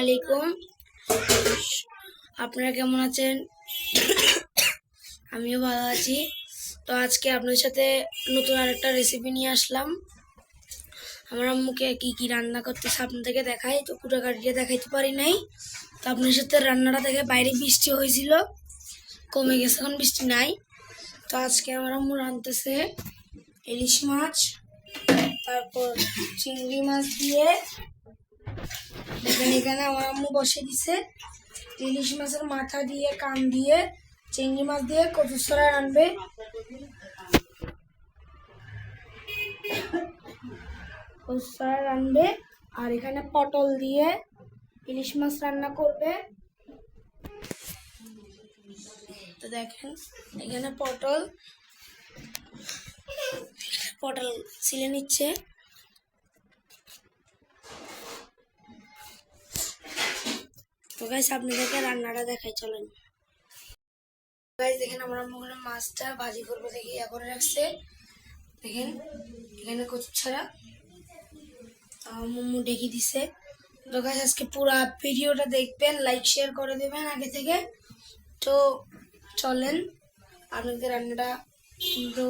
আলাইকুম। আপনারা কেমন আছেন? আমিও ভালো আছি। তো আজকে আপনাদের সাথে নতুন আরেকটা রেসিপি নিয়ে আসলাম। আমার আম্মুকে কি কি রান্না করতেছে আপনাদেরকে দেখাই। তো গাড়িটা দেখাইতে পারি নাই। তো আপনার সাথে রান্নাটা দেখে বাইরে বৃষ্টি হয়েছিল। কমে গেছে এখন বৃষ্টি নাই। তো আজকে আমার আম্মু রাঁধতেছে ইলিশ মাছ, তারপর চিংড়ি মাছ দিয়ে দেখেন, এখানে আমার আম্মু বসে দিছে। ইলিশ মাছের মাথা দিয়ে, কান দিয়ে, চিংড়ি মাছ দিয়ে কচুসরা রানবে কচুসরা রানবে আর এখানে পটল দিয়ে ইলিশ মাছ রান্না করবে। তো দেখেন, এখানে পটল পটল ছিলে নিচ্ছে। তো গাইস আপনাদেরকে রান্নাটা দেখাই, চলেন। গাইস দেখেন আমরা ওখানে মাছটা ভাজি করব দেখি, ইয়া করে রাখছে। দেখেন, এখানে কচু ছাড়া। মোমো ডেকে দিছে। তো গাইস আজকে পুরো ভিডিওটা দেখবেন লাইক শেয়ার করে দেবেন আগে থেকে। তো চলেন, আপনাদের রান্নাটা কিন্তু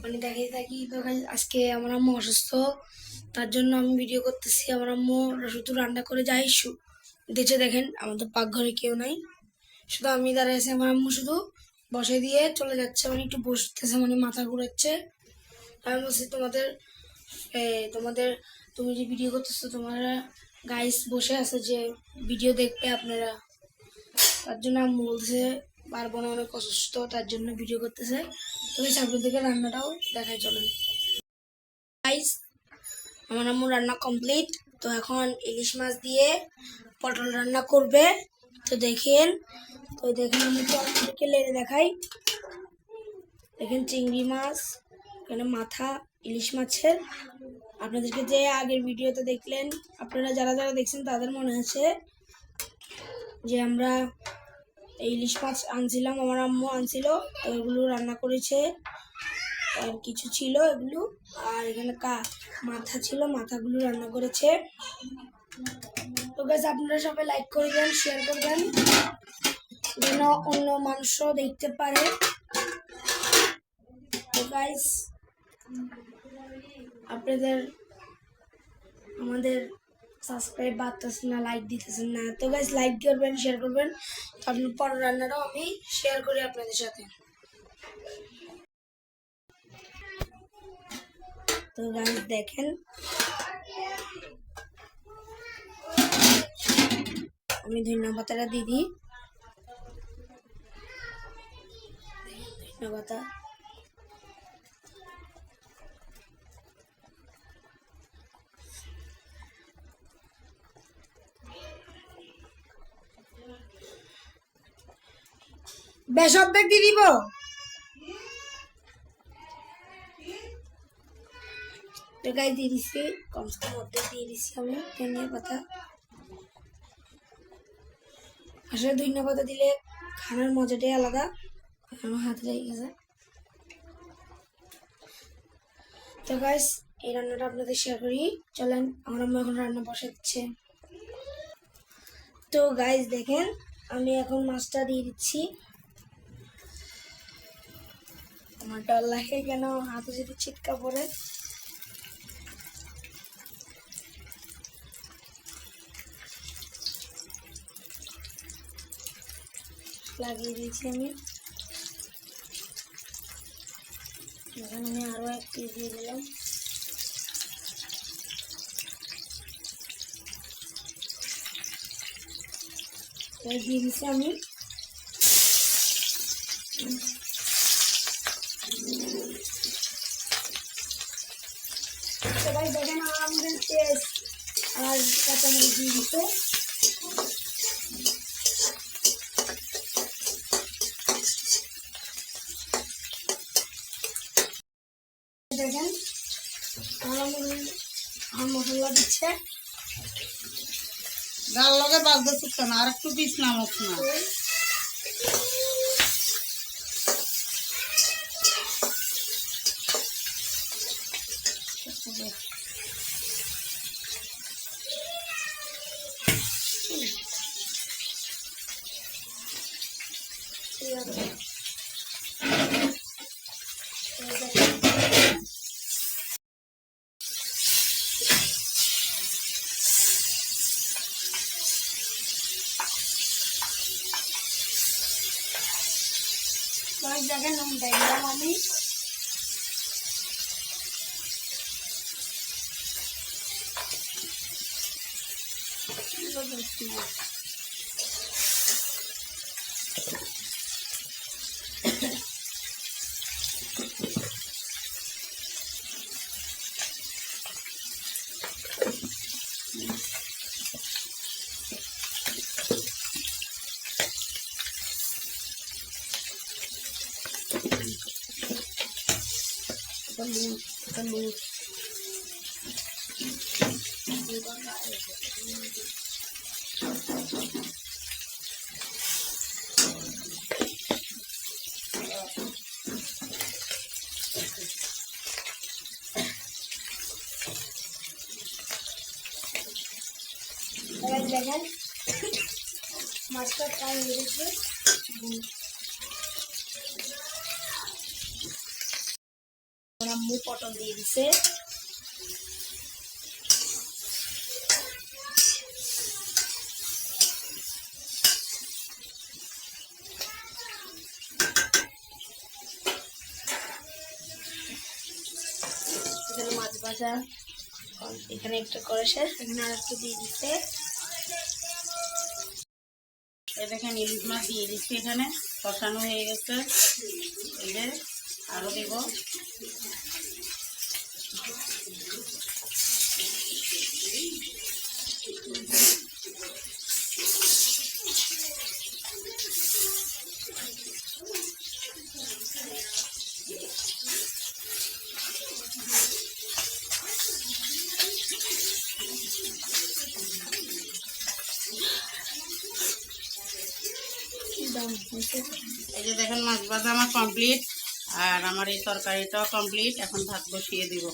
মানে দেখাই থাকি। তো আজকে আমার আম্মু অসুস্থ, তার জন্য আমি ভিডিও করতেছি। আমার আম্মু শুধু রান্না করে যাই দেখে দেখেন, আমাদের পাকঘরে কেউ নাই। শুধু আমি দাঁড়িয়ে আছি আমার আম্মু শুধু বসে দিয়ে চলে যাচ্ছে মানে একটু বসতেছে মানে মাথা ঘুরাচ্ছে। আমি বলছি তোমাদের তোমাদের, তুমি যে ভিডিও করতেছো, তোমরা গাইস বসে আছে যে ভিডিও দেখবে আপনারা। তার জন্য আম্মু বলছে পারব না, অনেক অসুস্থ, তার জন্য ভিডিও করতেছে। তো এই সামনের দিকে রান্নাটাও দেখাই, চলেন। গাইস আমার আম্মু রান্না কমপ্লিট তো এখন ইলিশ মাছ দিয়ে পটল রান্না করবে। তো দেখেন তো দেখেন আমি লেড়ে দেখাই। দেখেন চিংড়ি মাছ, এখানে মাথা, ইলিশ মাছের। আপনাদেরকে যে আগের ভিডিওতে দেখলেন, আপনারা যারা যারা দেখছেন, তাদের মনে আছে যে আমরা ইলিশ মাছ আনছিলাম, আমার আম্মু আনছিল, তো এগুলো রান্না করেছে। আর কিছু ছিল এগুলো। আর এখানে কা, মাথা ছিল, মাথাগুলো রান্না করেছে। তো গাছ আপনারা সবাই লাইক করবেন শেয়ার করবেন, যেন অন্য মানুষও দেখতে পারে। তো গাইস আপনাদের, আমাদের সাবস্ক্রাইব বাড়তেছেন না লাইক দিতেছেন না। তো গাইস লাইক করবেন শেয়ার করবেন। তো আপনার পরের রান্নাটাও আমি শেয়ার করি আপনাদের সাথে। তো গাইস দেখেন। আমি ধন্যবাদ পাতাটা দিয়ে দিই। বেশ দিয়ে দিব। গাই দিয়ে দিছি, কমসে কম অর্ধেক দিয়ে দিছি আমি ধনিয়া আসলে ধনিয়া পাতা দিলে খানার মজাটাই আলাদা। আমার হাতে লেগে গেছে। তো গাইস এই রান্নাটা আপনাদের শেয়ার করি। চলেন, আমার আম্মা এখন রান্না বসাচ্ছে। তো গাইস দেখেন, আমি এখন মাছটা দিয়ে দিচ্ছি। আমার ডর লাগে কেন? হাতে যদি ছিটকা পড়ে। লাগিয়ে দিয়েছি আমি। এখন আমি আরও এক পিস দিয়ে দিলাম। দিয়ে দিচ্ছি আমি। সবাই দেখেন আমাদের টেস্ট আর কাঁচামরিচ দিয়ে দিতে মনে- মশলা দিচ্ছে। ডাল লগে বাদ শুকতো না আর একটু পিস নামক না। সবাই নুন নুনটা দিলাম আমি। হলুদ হলুদ এবার দেখেন মাছটা ফ্রাই হয়ে গেছে আমার আম্মু পটল দিয়ে দিছে। এখানে মাছ ভাজা। এখানে একটা করেছে এখানে আর একটু দিয়ে দিচ্ছে এ দেখেন, ইলিশ মাছ দিয়ে দিচ্ছে এখানে, কষানো হয়ে গেছে। এই যে। আরও দেব। এই যে দেখেন মাছ ভাজা আমার কমপ্লিট আর আমার এই তরকারিটাও কমপ্লিট এখন ভাত বসিয়ে দিব।